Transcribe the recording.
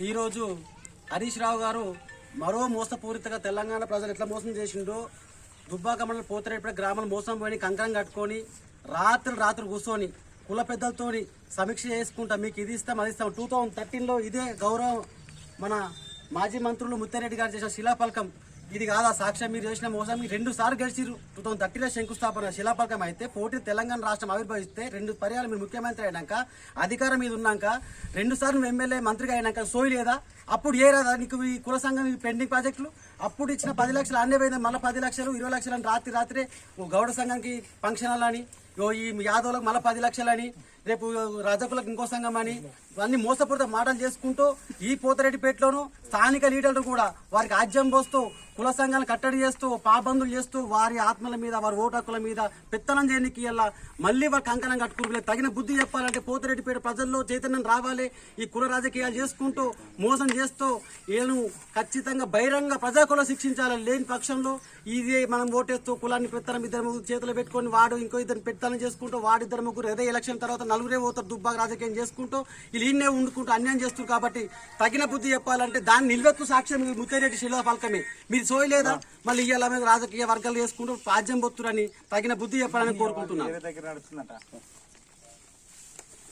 ఈరోజు హరీష్ రావు గారు మరో మోసపూరితగా తెలంగాణ ప్రజలు ఎట్లా మోసం చేసిండో దుబ్బాక మండలం పోతరేపేట గ్రామాలు మోసం పోయి కంకణం కట్టుకొని రాత్రి రాత్రులు కూర్చొని కుల పెద్దలతో సమీక్ష చేసుకుంటా మీకు ఇది ఇస్తాం అది ఇస్తాం. టూ థౌజండ్ థర్టీన్లో ఇదే గౌరవం మన మాజీ మంత్రులు ముత్తారెడ్డి గారు చేసిన శిలాఫలకం ఇది కాదా సాక్ష్యం? మీరు చేసిన మోసం. మీరు రెండు సార్లు గెలిచిరు టూ థౌసండ్ థర్టీలో శంకుస్థాపన శిలాపకం అయితే పోటీ తెలంగాణ రాష్ట్రం ఆవిర్భవిస్తే రెండు పర్యాలు మీరు ముఖ్యమంత్రి అయినాక అధికారం మీద ఉన్నాక రెండు సార్లు నువ్వు ఎమ్మెల్యే మంత్రిగా అయినాక సోయి లేదా? అప్పుడు ఏ రాదా? నీకు ఈ కుల సంఘం పెండింగ్ ప్రాజెక్టులు? అప్పుడు ఇచ్చిన పది లక్షలు అన్నీ పోయింది మళ్ళీ పది లక్షలు ఇరవై లక్షలు అని రాత్రి రాత్రే ఓ గౌడ సంఘంకి ఫంక్షన్ అని ఈ యాదవులకు మళ్ళీ పది లక్షలని రేపు రజకులకు ఇంకో సంఘం అని అన్ని మోసపూరిత మాటలు చేసుకుంటూ ఈ పోతరెడ్డిపేటలోను స్థానిక లీడర్లు కూడా వారికి ఆజ్యం పోస్తూ కుల సంఘాలను కట్టడి చేస్తూ పాబందులు చేస్తూ వారి ఆత్మల మీద వారి ఓటకుల మీద పెత్తనం చేయడానికి ఇలా మళ్ళీ వారి కంకణం కట్టుకుంటే తగిన బుద్ధి చెప్పాలంటే పోతిరెడ్డిపేట ప్రజల్లో చైతన్యం రావాలి. ఈ కుల రాజకీయాలు చేసుకుంటూ మోసం చేస్తూ వీళ్ళను ఖచ్చితంగా బహిరంగ ప్రజాకుల శిక్షించాలి లేని పక్షంలో ఇది మనం ఓటేస్తూ కులాన్ని పెత్తనం ఇద్దరు చేతులు పెట్టుకొని వాడు ఇంకో ఇద్దరు పెత్తనం చేసుకుంటూ వాడిద్దరు ముగ్గురు ఏదో ఎలక్షన్ తర్వాత నలుగురే పోతారు దుబ్బాక రాజకీయం చేసుకుంటూ వీళ్ళు ఈయనే ఉండుకుంటూ అన్యాయం చేస్తారు కాబట్టి తగిన బుద్ధి చెప్పాలంటే దాన్ని నిల్వెత్తు సాక్ష్యం ముత్తారెడ్డి శిలో శిలా పలకమే మీరు సోయలేదా మళ్ళీ ఇవాళ మీద రాజకీయ వర్గాలు చేసుకుంటూ రాజ్యం పొత్తురని తగిన బుద్ధి చెప్పాలని కోరుకుంటున్నాను